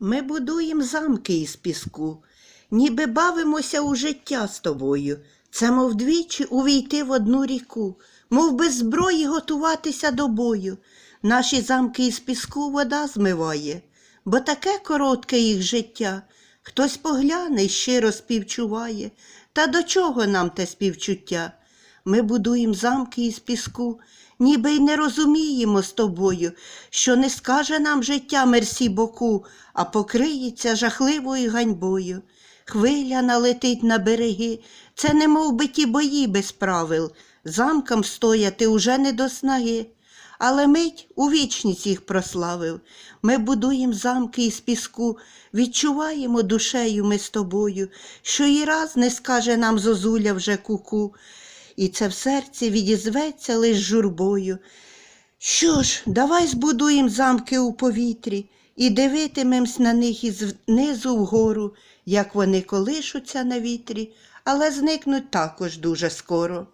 Ми будуємо замки із піску, ніби бавимося у життя з тобою. Це мов двічі увійти в одну ріку, мов без зброї готуватися до бою. Наші замки із піску вода змиває, бо таке коротке їх життя. Хтось погляне й щиро співчуває. Та до чого нам те співчуття? Ми будуємо замки із піску, ніби й не розуміємо з тобою, що не скаже нам життя мерсі боку, а покриється жахливою ганьбою. Хвиля налетить на береги, це не би ті бої без правил, замкам стояти уже не до снаги. Але мить у вічність їх прославив. Ми будуємо замки із піску, відчуваємо душею ми з тобою, що і раз не скаже нам зозуля вже куку, і це в серці відізветься лиш журбою. Що ж, давай збудуємо замки у повітрі і дивитимемось на них із низу вгору, як вони колишуться на вітрі, але зникнуть також дуже скоро.